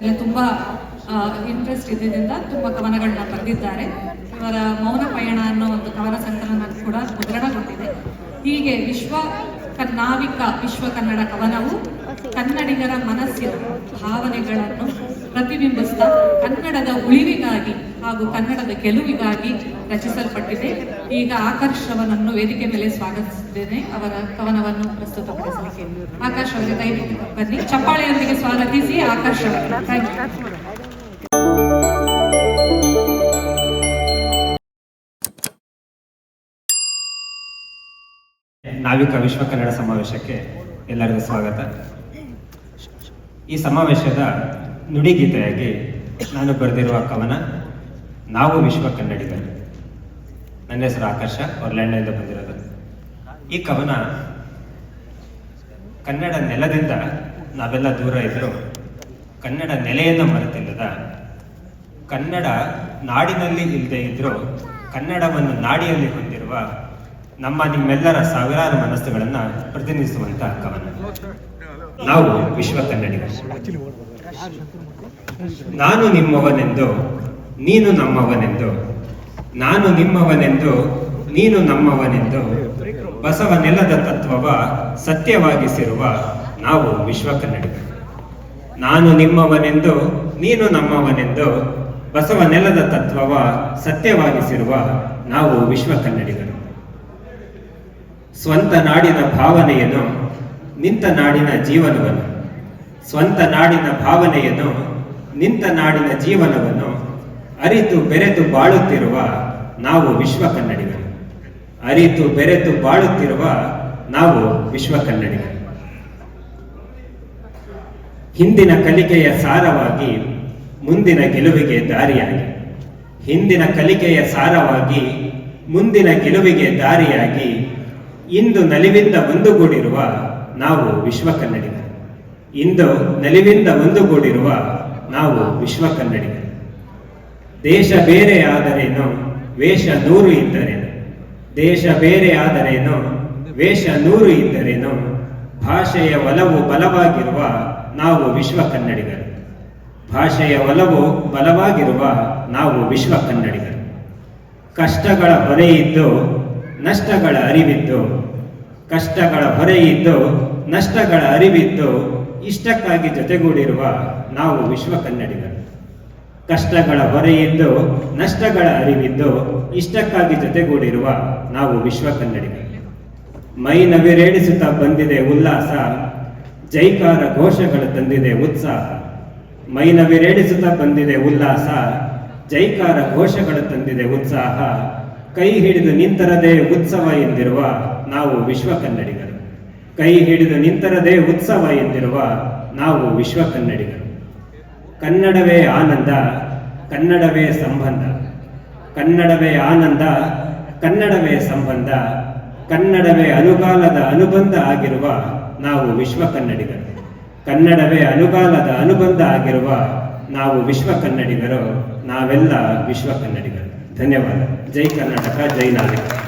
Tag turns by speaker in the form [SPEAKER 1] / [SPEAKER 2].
[SPEAKER 1] ತುಂಬ ಇಂಟ್ರೆಸ್ಟ್ ಇದ್ದಿದ್ದರಿಂದ ತುಂಬ ಕವನಗಳನ್ನ ಬರೆದಿದ್ದಾರೆ. ಇವರ ಮೌನ ಪಯಣ ಅನ್ನೋ ಒಂದು ಕವನ ಸಂಕಲನ ಕೂಡ ಮುದ್ರಣಗೊಂಡಿದೆ. ಹೀಗೆ ವಿಶ್ವ ಕನ್ನಾವಿಕ ನಾವಿಕ ವಿಶ್ವ ಕನ್ನಡ ಕವನವು ಕನ್ನಡಿಗರ ಮನಸ್ಸಿನ ಭಾವನೆಗಳನ್ನು ಪ್ರತಿಬಿಂಬಿಸ್ತಾ ಕನ್ನಡದ ಉಳಿವಿಗಾಗಿ ಹಾಗೂ ಕನ್ನಡದ ಗೆಲುವಿಗಾಗಿ ರಚಿಸಲ್ಪಟ್ಟಿದೆ. ಈಗ ಆಕರ್ಷವನನ್ನು ವೇದಿಕೆ ಮೇಲೆ ಸ್ವಾಗತಿಸಿದ್ದೇನೆ ಅವರ ಕವನವನ್ನು ಪ್ರಸ್ತುತಪಡಿಸಲಿಕ್ಕೆ ಆಕಾಶ್ ಅವರಿಗೆ ಬನ್ನಿ. ಚಪ್ಪಾಳೆಯೊಂದಿಗೆ ಸ್ವಾಗತಿಸಿ ಆಕರ್ಷ ಥ್ಯಾಂಕ್ ಯು
[SPEAKER 2] ನಾವಿಕ ವಿಶ್ವ ಕನ್ನಡ ಸಮಾವೇಶಕ್ಕೆ ಎಲ್ಲರಿಗೂ ಸ್ವಾಗತ. ಈ ಸಮಾವೇಶದ ನುಡಿಗೀತೆಯಾಗಿ ನಾನು ಬರೆದಿರುವ ಕವನ ನಾವು ವಿಶ್ವ ಕನ್ನಡಿಗರು. ನನ್ನ ಹೆಸರು ಆಕರ್ಷ ಒರ್ಲ್ಯಾಂಡಿಂದ ಬಂದಿರೋದು. ಈ ಕವನ ಕನ್ನಡ ನೆಲದಿಂದ ನಾವೆಲ್ಲ ದೂರ ಇದ್ದರೂ ಕನ್ನಡ ನೆಲೆಯನ್ನು ಮರೆತಿಲ್ಲದ, ಕನ್ನಡ ನಾಡಿನಲ್ಲಿ ಇಲ್ಲದೆ ಇದ್ದರೂ ಕನ್ನಡವನ್ನು ನಾಡಿಯಲ್ಲಿ ಹೊಂದಿರುವ ನಮ್ಮ ನಿಮ್ಮೆಲ್ಲರ ಸಾವಿರಾರು ಮನಸ್ಸುಗಳನ್ನು ಪ್ರತಿನಿಧಿಸುವಂತಹ ಕವನ. ನಾವು ವಿಶ್ವ ಕನ್ನಡಿಗರು ನಾನು ನಿಮ್ಮವನೆಂದು, ನೀನು ನಮ್ಮವನೆಂದು, ನಾನು ನಿಮ್ಮವನೆಂದು, ನೀನು ನಮ್ಮವನೆಂದು ಬಸವ ನೆಲದ ತತ್ವವ ಸತ್ಯವಾಗಿಸಿರುವ ನಾವು ವಿಶ್ವ ಕನ್ನಡಿಗರು ನಾನು ನಿಮ್ಮವನೆಂದು, ನೀನು ನಮ್ಮವನೆಂದು ಬಸವ ನೆಲದ ತತ್ವವ ಸತ್ಯವಾಗಿಸಿರುವ ನಾವು ವಿಶ್ವ ಕನ್ನಡಿಗರು ಸ್ವಂತ ನಾಡಿನ ಭಾವನೆಯನ್ನು ನಿಂತ ನಾಡಿನ ಜೀವನವನ್ನು, ಸ್ವಂತ ನಾಡಿನ ಭಾವನೆಯನ್ನು, ನಿಂತ ನಾಡಿನ ಜೀವನವನ್ನು ಅರಿತು ಬೆರೆತು ಬಾಳುತ್ತಿರುವ ನಾವು ವಿಶ್ವ ಕನ್ನಡಿಗರು ಅರಿತು ಬೆರೆತು ಬಾಳುತ್ತಿರುವ ನಾವು ವಿಶ್ವ ಕನ್ನಡಿಗರು ಹಿಂದಿನ ಕಲಿಕೆಯ ಸಾರವಾಗಿ ಮುಂದಿನ ಗೆಲುವಿಗೆ ದಾರಿಯಾಗಿ, ಹಿಂದಿನ ಕಲಿಕೆಯ ಸಾರವಾಗಿ ಮುಂದಿನ ಗೆಲುವಿಗೆ ದಾರಿಯಾಗಿ ಇಂದು ನಲಿವಿಂದ ಒಂದುಗೂಡಿರುವ ನಾವು ವಿಶ್ವ ಕನ್ನಡಿಗರು ಇಂದು ನಲಿವಿಂದ ಒಂದುಗೂಡಿರುವ ನಾವು ವಿಶ್ವ ಕನ್ನಡಿಗರು ದೇಶ ಬೇರೆ ಆದರೇನು ವೇಷ ನೂರು ಇದ್ದರೇನು? ದೇಶ ಬೇರೆ ಆದರೇನು ವೇಷ ನೂರು ಇದ್ದರೇನು? ಭಾಷೆಯ ಒಲವು ಬಲವಾಗಿರುವ ನಾವು ವಿಶ್ವ ಕನ್ನಡಿಗರು ಭಾಷೆಯ ಒಲವು ಬಲವಾಗಿರುವ ನಾವು ವಿಶ್ವ ಕನ್ನಡಿಗರು ಕಷ್ಟಗಳ ಹೊರೆಯಿದ್ದು, ನಷ್ಟಗಳ ಅರಿವಿದ್ದು, ಕಷ್ಟಗಳ ಹೊರೆಯಿದ್ದು ನಷ್ಟಗಳ ಅರಿವಿದ್ದು ಇಷ್ಟಕ್ಕಾಗಿ ಜೊತೆಗೂಡಿರುವ ನಾವು ವಿಶ್ವ ಕನ್ನಡಿಗರು ಕಷ್ಟಗಳ ಹೊರೆಯಿದ್ದು ನಷ್ಟಗಳ ಅರಿವಿದ್ದು ಇಷ್ಟಕ್ಕಾಗಿ ಜೊತೆಗೂಡಿರುವ ನಾವು ವಿಶ್ವ ಕನ್ನಡಿಗರು ಮೈ ನವಿರೇಳಿಸುತ್ತಾ ಬಂದಿದೆ ಉಲ್ಲಾಸ, ಜೈಕಾರ ಘೋಷಗಳು ತಂದಿದೆ ಉತ್ಸಾಹ. ಮೈ ನವಿರೇಳಿಸುತ್ತಾ ಬಂದಿದೆ ಉಲ್ಲಾಸ, ಜೈಕಾರ ಘೋಷಗಳು ತಂದಿದೆ ಉತ್ಸಾಹ. ಕೈ ಹಿಡಿದು ನಿಂತರದೇ ಉತ್ಸವ ಎಂದಿರುವ ನಾವು ವಿಶ್ವ ಕನ್ನಡಿಗರು ಕೈ ಹಿಡಿದು ನಿಂತರದೇ ಉತ್ಸವ ಎಂದಿರುವ ನಾವು ವಿಶ್ವ ಕನ್ನಡಿಗರು ಕನ್ನಡವೇ ಆನಂದ, ಕನ್ನಡವೇ ಸಂಬಂಧ. ಕನ್ನಡವೇ ಆನಂದ, ಕನ್ನಡವೇ ಸಂಬಂಧ. ಕನ್ನಡವೇ ಅನುಕಾಲದ ಅನುಬಂಧ ಆಗಿರುವ ನಾವು ವಿಶ್ವ ಕನ್ನಡಿಗರು ಕನ್ನಡವೇ ಅನುಕಾಲದ ಅನುಬಂಧ ಆಗಿರುವ ನಾವು ವಿಶ್ವ ಕನ್ನಡಿಗರು ನಾವೆಲ್ಲ ವಿಶ್ವ ಕನ್ನಡಿಗರು ಧನ್ಯವಾದ. ಜೈ ಕರ್ನಾಟಕ, ಜೈ ನಾವಿಕ